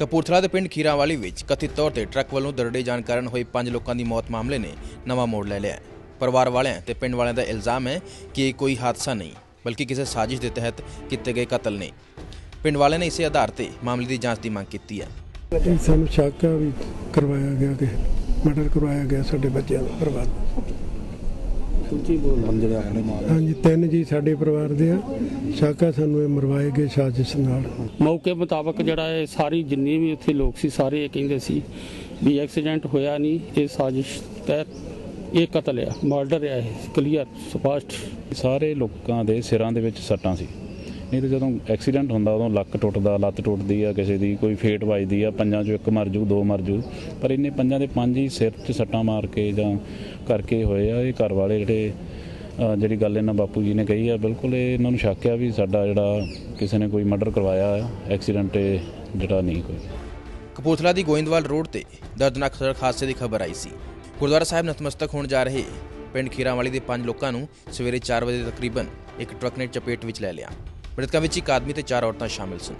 ਕਪੂਰਥਲਾ ਦੇ ਪਿੰਡ ਖੀਰਾਵਾਲੀ ਵਿੱਚ ਕਥਿਤ ਤੌਰ ਤੇ ਟਰੱਕ ਵੱਲੋਂ ਦਰੜੇ ਜਾਣ ਕਾਰਨ ਹੋਈ ਪੰਜ ਲੋਕਾਂ ਦੀ ਮੌਤ ਮਾਮਲੇ ਨੇ ਨਵਾਂ ਮੋੜ ਲੈ ਲਿਆ ਪਰਿਵਾਰ ਵਾਲਿਆਂ ਤੇ ਪਿੰਡ ਵਾਲਿਆਂ ਦਾ ਇਲਜ਼ਾਮ ਹੈ ਕਿ ਇਹ ਕੋਈ ਹਾਦਸਾ ਨਹੀਂ, ਬਲਕਿ ਕਿਸੇ ਸਾਜ਼ਿਸ਼ ਦੇ ਤਹਿਤ ਕੀਤੇ ਗਏ ਕਤਲ ਨੇ। ਪਿੰਡ ਵਾਲਿਆਂ ਨੇ ਇਸੇ ਆਧਾਰ ਤੇ ਮਾਮਲੇ ਦੀ ਜਾਂਚ ਦੀ ਮੰਗ ਕੀਤੀ ਹੈ। ਸਾਨੂੰ ਸ਼ੱਕ ਆ ਵੀ ਕਰਵਾਇਆ ਗਿਆ ਕਿ ਮਰਡਰ ਕਰਵਾਇਆ ਗਿਆ ਸਾਡੇ ਬੱਚਿਆਂ ਦਾ ਪਰਿਵਾਰ। ਆਪਣੇ ਹਾਂਜੀ ਤਿੰਨ ਜੀ ਸਾਡੇ ਪਰਿਵਾਰ ਦੇ ਆ। ਸ਼ੱਕ ਸਾਨੂੰ ਇਹ ਮਰਵਾਏ ਗਏ ਸਾਜ਼ਿਸ਼ ਨਾਲ। ਮੌਕੇ ਮੁਤਾਬਕ ਜਿਹੜਾ ਇਹ ਸਾਰੀ ਜਿੰਨੀ ਵੀ ਉੱਥੇ ਲੋਕ ਸੀ ਸਾਰੇ ਇਹ ਕਹਿੰਦੇ ਸੀ ਵੀ ਐਕਸੀਡੈਂਟ ਹੋਇਆ ਨਹੀਂ ਇਹ ਸਾਜ਼ਿਸ਼ ਤਹਿਤ ਇਹ ਕਤਲ ਆ ਮਰਡਰ ਆ ਇਹ ਕਲੀਅਰ ਸਪਸ਼ਟ। ਸਾਰੇ ਲੋਕਾਂ ਦੇ ਸਿਰਾਂ ਦੇ ਵਿੱਚ ਸੱਟਾਂ ਸੀ। ਨਹੀਂ ਤਾਂ ਜਦੋਂ ਐਕਸੀਡੈਂਟ ਹੁੰਦਾ, ਉਦੋਂ ਲੱਕ ਟੁੱਟਦਾ, ਲੱਤ ਟੁੱਟਦੀ ਆ, ਕਿਸੇ ਦੀ ਕੋਈ ਫੇਟ ਵੱਜਦੀ ਆ, ਪੰਜਾਂ ਚੋਂ ਇੱਕ ਮਰ ਜੂ, ਦੋ ਮਰ ਜੂ। ਪਰ ਇੰਨੇ ਪੰਜਾਂ ਦੇ ਪੰਜ ਹੀ ਸਿਰ 'ਚ ਸੱਟਾਂ ਮਾਰ ਕੇ ਜਾਂ ਕਰਕੇ ਹੋਏ ਆ, ਇਹ ਘਰ ਵਾਲੇ ਜਿਹੜੇ ਜਿਹੜੀ ਗੱਲ ਇਹਨਾਂ ਬਾਪੂ ਜੀ ਨੇ ਕਹੀ ਆ, ਬਿਲਕੁਲ ਇਹਨਾਂ ਨੂੰ ਸ਼ੱਕ ਆ ਵੀ ਸਾਡਾ ਜਿਹੜਾ ਕਿਸੇ ਨੇ ਕੋਈ ਮਰਡਰ ਕਰਵਾਇਆ ਆ, ਐਕਸੀਡੈਂਟ ਇਹ ਜਿਹੜਾ ਨਹੀਂ ਕੋਈ। ਕਪੂਰਥਲਾ ਦੀ ਗੋਇੰਦਵਾਲ ਰੋਡ ਤੇ ਦਰਦਨਾਕ ਸੜਕ ਹਾਦਸੇ ਦੀ ਖਬਰ ਆਈ ਸੀ। ਗੁਰਦੁਆਰਾ ਸਾਹਿਬ ਨਤਮਸਤਕ ਹੋਣ ਜਾ ਰਹੇ ਪਿੰਡ ਖੀਰਾਵਾਲੀ ਦੇ ਪੰਜ ਲੋਕਾਂ ਨੂੰ ਸਵੇਰੇ 4 ਵਜੇ ਤਕਰੀਬਨ ਇੱਕ ਟਰੱਕ ਨੇ ਚਪੇਟ ਵਿੱਚ ਲੈ ਲਿਆ। ਮ੍ਰਿਤਕਾਂ ਵਿੱਚ ਇੱਕ ਆਦਮੀ ਤੇ ਚਾਰ ਔਰਤਾਂ ਸ਼ਾਮਿਲ ਸਨ।